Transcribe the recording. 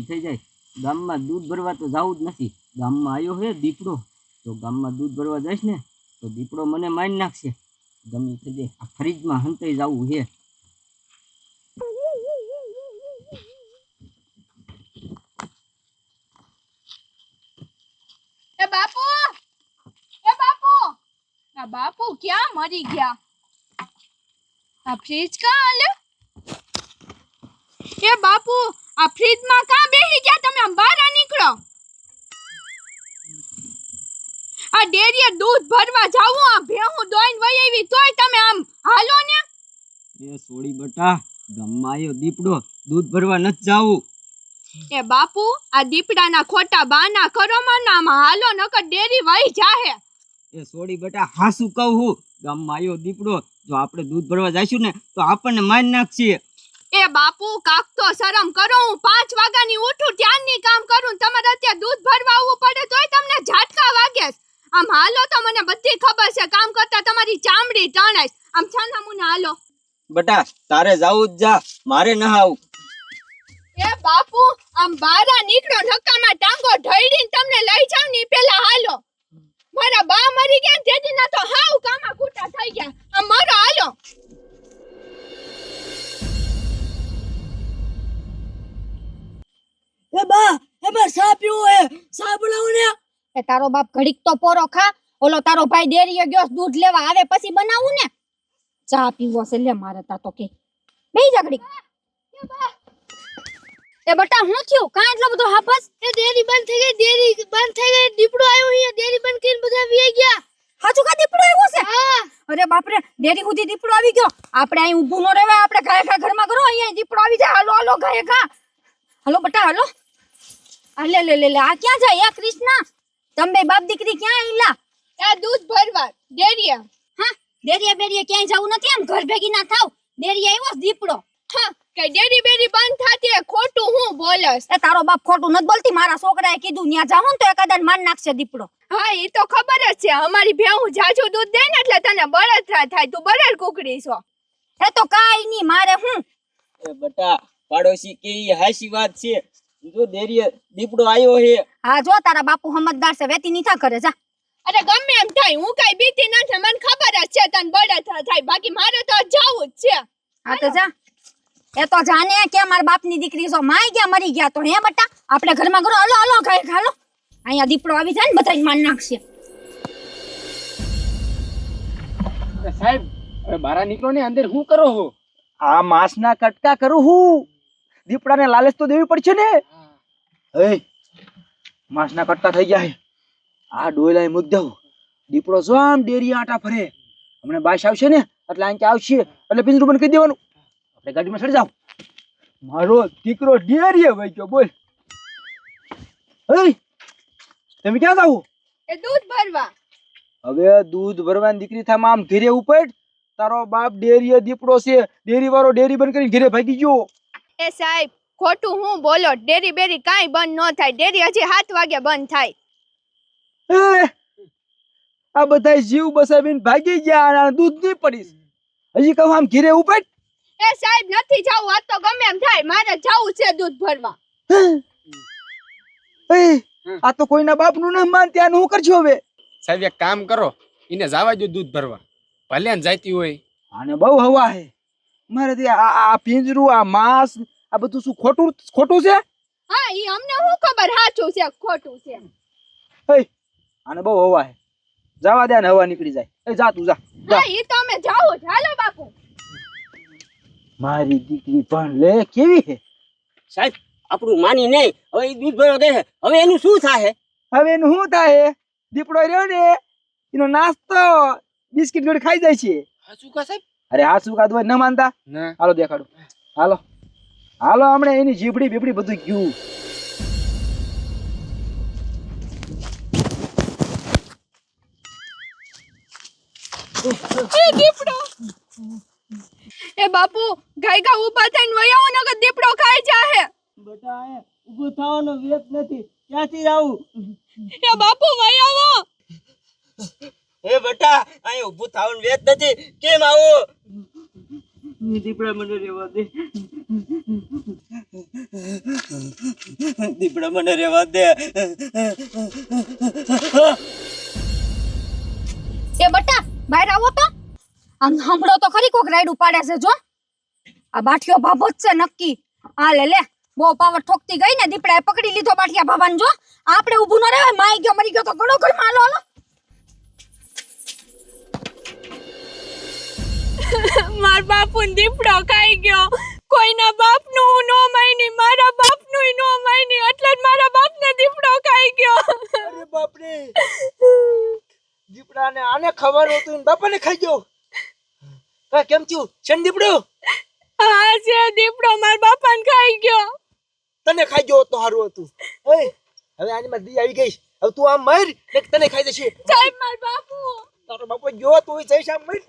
થઈ જાય. ગામમાં દૂધ ભરવા તો જવું જ નથી. ગામમાં આવ્યો હે દીપડો. તો ગામમાં દૂધ ભરવા જઈશ ને, તો દીપડો મને મારી નાખશે. ગમે થઈ જાય આ ફ્રીજમાં હંતાઈ જવું હે. બાપુ! ક્યાં મરી ગયા? આ ફ્રીજ ક્યાં એ બાપુ આ ફ્રીજમાં કાં બેહી ગયા? તમે બહાર નીકળો. આ ડેરીએ દૂધ ભરવા જાવું આ ભેહું દોઈન વઈ આવી તોય તમે આમ હાલો ને? એ સોડી બટા ગામમાં આવ્યો દીપડો દૂધ ભરવા ન જાવું. એ બાપુ આ દીપડાના ખોટા બાના કરો માં આમાં હાલો નકર ડેરી વહી જાહે. એ સોડી બટા હાસું કહું હું ગામમાં આવ્યો દીપડો જો આપણે દૂધ ભરવા જઈશું ને તો આપણને મારી નાખશે. એ બાપુ કાક તો શરમ કરો. હું પાંચ વાગ્યાની ઉઠું ત્યારની કામ કરું. તમારે અત્યારે દૂધ ભરવા આવવું પડે તોય તમને ઝાટકા વાગે. આમ હાલો તો મને બધી ખબર છે. કામ કરતા તમારી ચામડી ટણાય છે. આમ છાના મુના હાલો. બટા તારે જાવું જ જા. મારે ન આવું. એ બાપુ આમ બારા નીકળો નકામાં ટાંગો ઢળીને તમને લઈ જાવની પેલા હાલો. મારા બા મરી ગયા તેથી ના તો હાવ કામા તારો બાપ ઘડીક તો પોરો ખા. ઓલો તારો ભાઈ ડેરીએ ગયો દૂધ લેવા. આવે પછી બનાવું ને? ચા પીવો છે. લે મારે તા તો કે. બેહી જા ઘડીક. એ બટા હું થયું? કાં એટલો બધો હાફસ એ ડેરી બંધ થઈ ગઈ. ડેરી બંધ થઈ ગઈ. દીપડો આવ્યો અહીંયા. ડેરી બંધ કરીને બધા વી ગયા. હાચું કા દીપડો આવ્યો છે? અરે બાપ રે ડેરી સુધી દીપડો આવી ગયો. આપણે અહીં ઊભું ન રહેવાય. આપણે ઘરે ઘા ઘરમાં કરો. અહીંયા દીપડો આવી જાય. હાલો હાલો ઘાય ઘા હાલો બટા હાલો. આ લે લે લે લે. આ ક્યાં જાય? એ કૃષ્ણા. તમે બાપ દીકરી ક્યાં આઈલા આ દૂધ ભરવા ડેરિયા હા ડેરિયા બેરિયા ક્યાંય જવું નથી આમ ઘર ભેગી ના થાવ. ડેરિયા એવો દીપડો. હા કે ડેરી બેરી બંધ થાતી ખોટું હું બોલસ એ તારો બાપ ખોટું નથી બોલતી? મારા છોકરાએ કીધું ન્યા જાવ ને તો એકાદા માર નાખશે દીપડો. હા એ તો ખબર જ છે. અમારી ભેહું જાજુ દૂધ દે ને એટલે તને બળતરા થાય. તું બરાબર કુકડી છો. એ તો કાઈ નહીં મારે હું? એ બટા પાડોશી કે હાસી વાત છે? જો દેરીએ દીપડો આવ્યો હે હા જો તારા બાપુ સમજદાર છે વેતી નીથા કરે જા. અરે ગમે એમ થાય હું કઈ બીતી નથી મને ખબર જ છે તને બળતરા થાય. બાકી મારે તો જાવું જ છે. હા તો જા. એ તો જાને કે મારા બાપની દીકરી છો માય ગયા મરી ગયા તો હે બટા? આપણે ઘરમાં કરો હલો હલો કઈ ખાલો અહીંયા દીપડો આવી જાય ને બધાને માર નાખશે. સાહેબ હવે બારા નીકળો ને અંદર શું કરો હું? આ માસના કટકા કરું હું? દીપડાને લાલચ તો દેવી પડશે ને? એ માંસના કટ્ટા થઈ ગયા આ ડોયલા મુદ્દો દીપડો જો આમ ડેરી આટા ફરે. હમણાં બાશ આવશે ને? એટલે અહીં આવશે. એટલે પિંજરું બંધ કરી દેવાનું. આપણે ગાડીમાં ચડી જાવ મારો દીકરો ડેરીએ વહી ગયો બોલ તમે ક્યાં જાવ એ દૂધ ભરવા. હવે દૂધ ભરવાની દીકરી થામાં આમ ઘેરે ઉપડ. તારો બાપ ડેરીએ દીપડો છે. ડેરી વાળો ડેરી બંધ કરીને ઘેરે ભાગી ગયો. એ સાહેબ ખોટું હું બોલો? ડેરી બેરી કાંઈ બંધ ન થાય. ડેરી હજી સાત વાગે બંધ થાય. આ બધા જીવ બસાવીને ભાગી ગયા અને દૂધ નહીં પડીશ. હજી કહું આમ ઘેરે ઉપડ. એ સાહેબ નથી જાવું. આ તો ગમે એમ થાય. મારે જાવું છે દૂધ ભરવા. એ આ તો કોઈના બાપનું ના માન ત્યાં હું કરજો હવે? સાહેબ એક કામ કરો. એને જવા દો દૂધ ભરવા. ભલે ને જાતી હોય. આને બહુ હવા હે. મારે તે આ આ પિંજરું આ માંસ આ બધું શું ખોટું ખોટું છે? હા ઈ અમને શું ખબર? સાચું છે ખોટું છે. હે આને બહુ હવા હે. જવા દે ને હવા નીકળી જાય. એ જા તું જા. હા ઈ તો અમે જાઓ હાલો બાપુ. મારી દીકરી પણ લે કેવી છે સાહેબ આપણું માની નહીં. હવે ઈ દૂધ ભરો ગઈ હવે એનું શું થાય હવે એનું શું થાય દીપડો રહ્યો ને એનો નાસ્તો બિસ્કિટ ગોળ ખાઈ જાય છે. હા શું કા સાહેબ? અરે આ શું કાદુ ન માનતા? ના. હાલો દેખાડો. હાલો. હાલો હમણાં એની જીભડી બીબડી બધું ગયું. એ બાપુ ગાય ગા ઊભા થઈને વયાવો નકર દીપડો ખાઈ જાહે. બટા ઊભું થવાનો વેત નથી. ક્યાંથી આવું. એ બાપુ વયાવો! એ બેટા અહીં ઊભું થવાનું વેત નથી. કેમ આવું? દીપડા મને રેવા દે. દીપડા મને રેવા દે. એ બટા બહાર આવો તો. આમ હમણો તો ખરી કોક રાઈડ ઉપાડે છે જો. આ બાઠિયો ભાભો જ છે નક્કી. આ લે લે. બહુ પાવર ઠોકતી ગઈ ને દીપડાએ પકડી લીધો બાઠિયા ભાભાને જો. આપણે ઊભું ન રહેવાય માઈ ગયો મરી ગયો તો ઘણો કોઈ માલો હાલો. માર બાપ દીપડો ખાઈ ગયો. કોઈના બાપ હું નો માયની મારા બાપનું નો માયની એટલે જ મારા બાપને દીપડો ખાઈ ગયો. અરે દીપડા ને આને ખબર હતું ને બાપાને ખાઈ ગયો. હા કેમ થયું? છે ને દીપડો? હા છે દીપડો મારા બાપાને ખાઈ ગયો. તને ખાઈ ગયો તો સારું હતું. ઓય હવે આની માં દી આવી ગઈ હવે તું આમ મર ને તને ખાઈ જશે. સાહેબ માર બાપુ. તારો બાપુ ગયો તું જઈશ આમ મર.